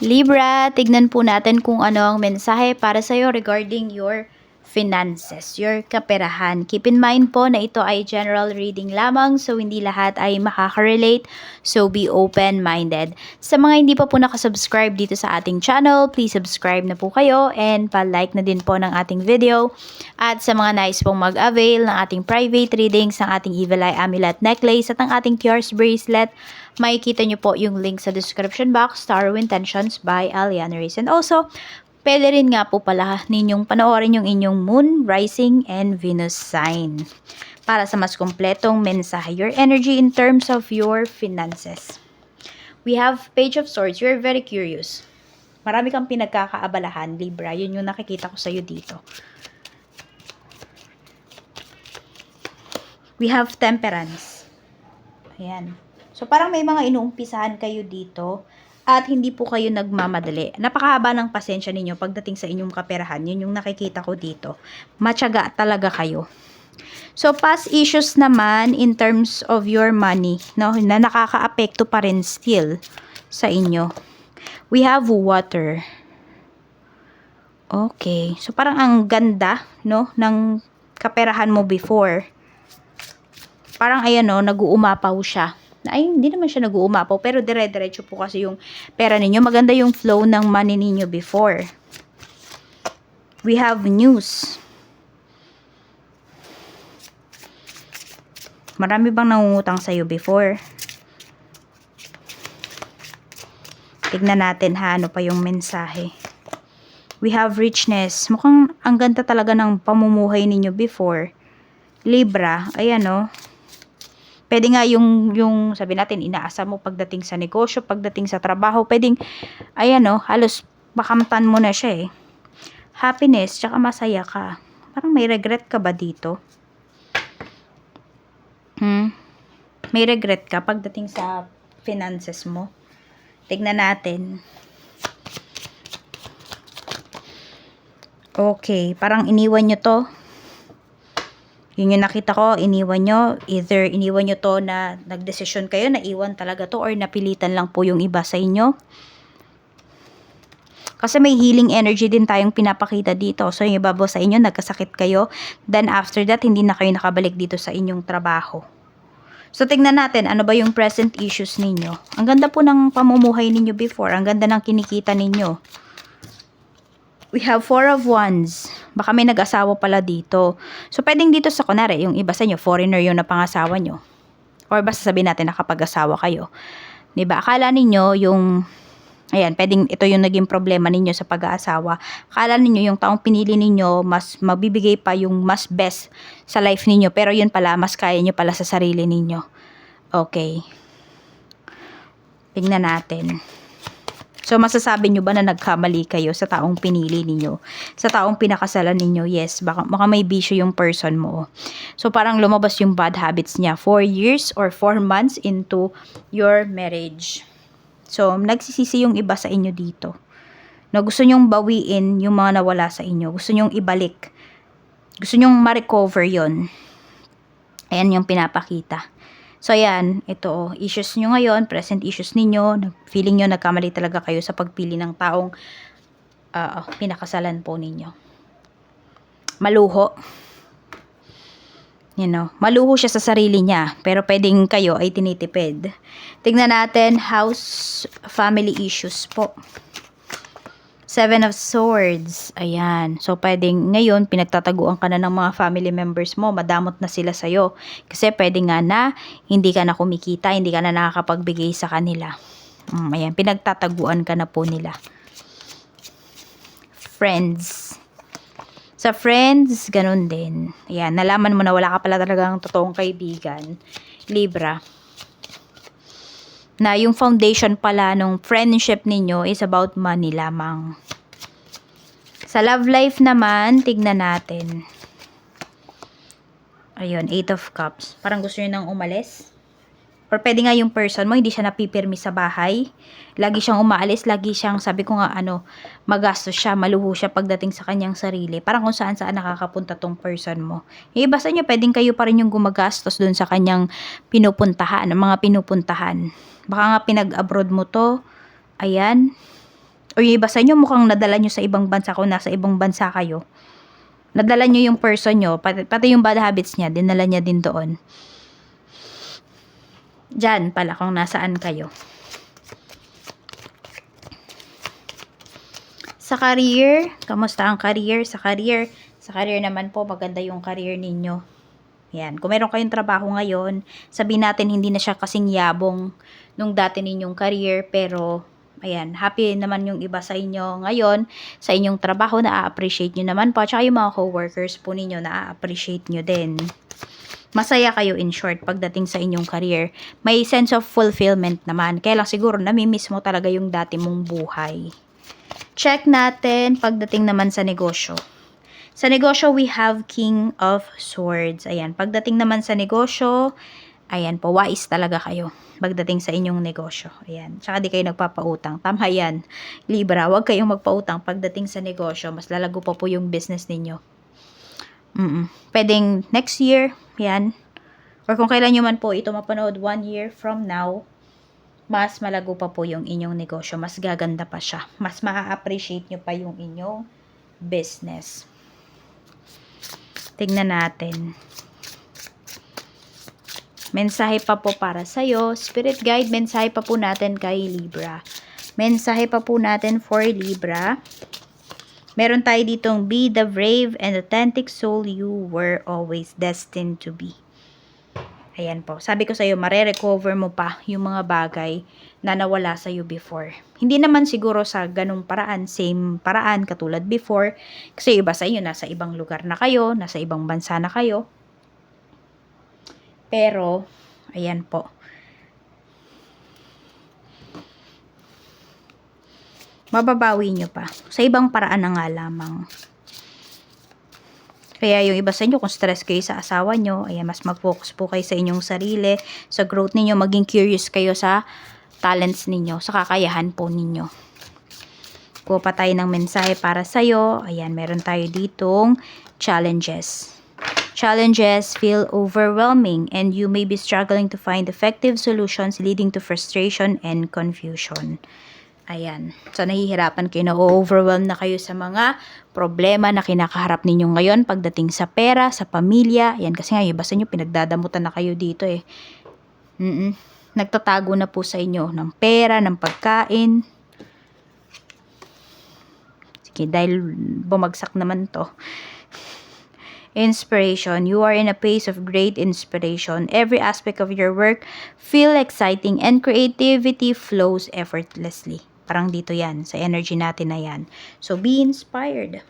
Libra, tignan po natin kung ano ang mensahe para sa'yo regarding your finances, your kaperahan. Keep in mind po na ito ay general reading lamang so hindi lahat ay makaka-relate so be open-minded. Sa mga hindi pa po nakasubscribe dito sa ating channel, please subscribe na po kayo and pa-like na din po ng ating video. At sa mga nais pong mag-avail ng ating private readings, ng ating Evil Eye Amulet Necklace at ng ating Cures Bracelet, makikita nyo po yung link sa description box, Star of Intentions by Aliana Reyes. And also, pwede rin nga po pala ninyong panoorin yung inyong Moon, Rising, and Venus sign para sa mas kompletong mensahe, your energy in terms of your finances. We have Page of Swords. You're very curious. Marami kang pinagkakaabalahan, Libra. Yun yung nakikita ko sa'yo dito. We have Temperance. Ayan. So, parang may mga inuumpisahan kayo dito at hindi po kayo nagmamadali. Napakahaba ng pasensya ninyo pagdating sa inyong kaperahan. Yun yung nakikita ko dito. Matyaga talaga kayo. So, past issues naman in terms of your money, no, na nakakaapekto pa rin still sa inyo. We have water. Okay. So, parang ang ganda, no, ng kaperahan mo before. Parang ayan, no, nag-uumapaw siya ay hindi naman siya nag-uumapaw pero dire-diretso po kasi yung pera ninyo. Maganda yung flow ng money ninyo before. We have news. Marami bang nangungutang sa'yo before? Tignan natin ha, ano pa yung mensahe. We have richness. Mukhang ang ganda talaga ng pamumuhay ninyo before. Libra, ayan o. Oh Pwede nga yung, yung sabi natin, inaasa mo pagdating sa negosyo, pagdating sa trabaho, pwedeng, ayan o, halos makamtan mo na siya eh. Happiness, tsaka masaya ka. Parang may regret ka ba dito? Hmm? May regret ka pagdating sa finances mo? Tignan natin. Okay, parang iniwan nyo to yun yung nakita ko, iniwan nyo. Either iniwan nyo to na nagdesisyon kayo na iwan talaga to or napilitan lang po yung iba sa inyo. Kasi may healing energy din tayong pinapakita dito. So yung iba sa inyo, nagkasakit kayo. Then after that, hindi na kayo nakabalik dito sa inyong trabaho. So tignan natin, ano ba yung present issues ninyo. Ang ganda po ng pamumuhay ninyo before. Ang ganda ng kinikita ninyo. We have four of wands. Baka may nag-asawa pala dito. So, pwedeng dito sa kunwari, yung iba sa inyo, foreigner yung napangasawa nyo. Or basta sabihin natin nakapag-asawa kayo. ba diba? Akala ninyo yung, ayan, pwedeng ito yung naging problema ninyo sa pag-aasawa. Akala ninyo yung taong pinili ninyo, mas magbibigay pa yung mas best sa life ninyo. Pero yun pala, mas kaya nyo pala sa sarili ninyo. Okay. Tingnan natin. So, masasabi nyo ba na nagkamali kayo sa taong pinili ninyo? Sa taong pinakasalan ninyo? Yes, baka, baka may bisyo yung person mo. So, parang lumabas yung bad habits niya. 4 years or 4 months into your marriage. So, nagsisisi yung iba sa inyo dito. Na gusto nyong bawiin yung mga nawala sa inyo. Gusto nyong ibalik. Gusto nyong ma-recover yon Ayan yung pinapakita. So, ayan, ito, issues nyo ngayon, present issues ninyo, feeling nyo nagkamali talaga kayo sa pagpili ng taong uh, pinakasalan po ninyo. Maluho. You know, maluho siya sa sarili niya, pero pwedeng kayo ay tinitipid. Tignan natin, house family issues po. Seven of Swords. Ayan. So, pwedeng ngayon, pinagtataguan ka na ng mga family members mo. Madamot na sila sa'yo. Kasi pwede nga na, hindi ka na kumikita, hindi ka na nakakapagbigay sa kanila. Um, ayan. Pinagtataguan ka na po nila. Friends. Sa friends, ganun din. Ayan. Nalaman mo na wala ka pala talagang totoong kaibigan. Libra na yung foundation pala ng friendship ninyo is about money lamang. Sa love life naman, tignan natin. Ayun, Eight of Cups. Parang gusto nyo nang umalis. Or pwede nga yung person mo, hindi siya napipirmi sa bahay. Lagi siyang umaalis, lagi siyang, sabi ko nga, ano, magastos siya, maluho siya pagdating sa kanyang sarili. Parang kung saan saan nakakapunta tong person mo. Yung iba sa pwedeng kayo pa rin yung gumagastos dun sa kanyang pinupuntahan, mga pinupuntahan. Baka nga pinag-abroad mo to. Ayan. O yung iba sa inyo mukhang nadala nyo sa ibang bansa kung nasa ibang bansa kayo. Nadala nyo yung person nyo, pati, pati yung bad habits niya, dinala niya din doon. Diyan pala kung nasaan kayo. Sa career, kamusta ang career? Sa career, sa career naman po, maganda yung career ninyo. Yan. Kung meron kayong trabaho ngayon, sabihin natin hindi na siya kasing yabong nung dati ninyong career, pero ayan, happy naman yung iba sa inyo ngayon sa inyong trabaho na appreciate nyo naman po. Tsaka yung mga coworkers po ninyo na appreciate nyo din. Masaya kayo in short pagdating sa inyong career. May sense of fulfillment naman. Kaya lang siguro namimiss mo talaga yung dati mong buhay. Check natin pagdating naman sa negosyo. Sa negosyo, we have King of Swords. Ayan, pagdating naman sa negosyo, ayan po, wise talaga kayo pagdating sa inyong negosyo. Ayan, tsaka di kayo nagpapautang. Tama yan. Libra, huwag kayong magpautang pagdating sa negosyo. Mas lalago pa po yung business ninyo. Mm Pwedeng next year, yan. Or kung kailan nyo man po ito mapanood one year from now, mas malago pa po yung inyong negosyo. Mas gaganda pa siya. Mas ma-appreciate nyo pa yung inyong business. Tingnan natin. Mensahe pa po para sa'yo. Spirit guide, mensahe pa po natin kay Libra. Mensahe pa po natin for Libra. Meron tayo ditong be the brave and authentic soul you were always destined to be. Ayan po. Sabi ko sa'yo, mare-recover mo pa yung mga bagay na nawala sa'yo before. Hindi naman siguro sa ganung paraan, same paraan katulad before. Kasi iba sa inyo, nasa ibang lugar na kayo, nasa ibang bansa na kayo. Pero, ayan po. Mababawi nyo pa. Sa ibang paraan na nga lamang. Kaya yung iba sa inyo, kung stress kayo sa asawa nyo, ayan, mas mag-focus po kayo sa inyong sarili, sa growth ninyo, maging curious kayo sa talents ninyo, sa kakayahan po ninyo. Kuha pa tayo ng mensahe para sa'yo. Ayan, meron tayo ditong challenges. Challenges feel overwhelming and you may be struggling to find effective solutions leading to frustration and confusion. Ayan. So, nahihirapan kayo, na-overwhelm na kayo sa mga problema na kinakaharap ninyo ngayon pagdating sa pera, sa pamilya. Ayan, kasi nga, iba sa inyo, pinagdadamutan na kayo dito eh. Mm Nagtatago na po sa inyo ng pera, ng pagkain. Sige, dahil bumagsak naman to. Inspiration. You are in a pace of great inspiration. Every aspect of your work feel exciting and creativity flows effortlessly. Parang dito yan, sa energy natin na yan. So, be inspired.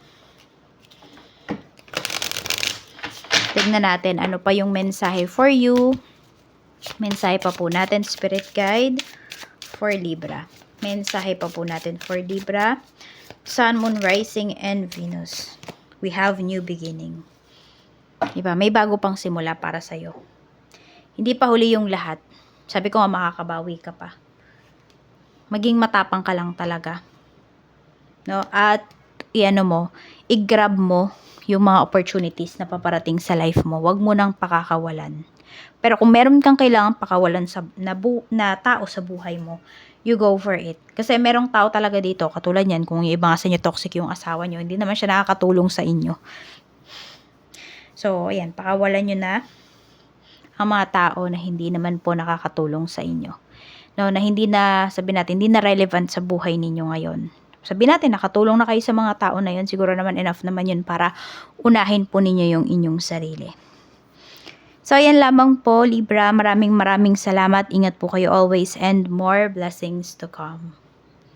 Tignan natin ano pa yung mensahe for you. Mensahe pa po natin, Spirit Guide for Libra. Mensahe pa po natin for Libra. Sun, Moon, Rising, and Venus. We have new beginning. Diba? May bago pang simula para sa'yo. Hindi pa huli yung lahat. Sabi ko nga makakabawi ka pa maging matapang ka lang talaga. No? At iano mo, i-grab mo yung mga opportunities na paparating sa life mo. Huwag mo nang pakakawalan. Pero kung meron kang kailangan pakawalan sa, na, bu, na tao sa buhay mo, you go for it. Kasi merong tao talaga dito, katulad yan, kung yung iba nga sa inyo toxic yung asawa nyo, hindi naman siya nakakatulong sa inyo. So, ayan, pakawalan nyo na ang mga tao na hindi naman po nakakatulong sa inyo no, na hindi na, sabi natin, hindi na relevant sa buhay ninyo ngayon. Sabi natin, nakatulong na kayo sa mga tao na yun, siguro naman enough naman yun para unahin po ninyo yung inyong sarili. So, ayan lamang po, Libra. Maraming maraming salamat. Ingat po kayo always and more blessings to come.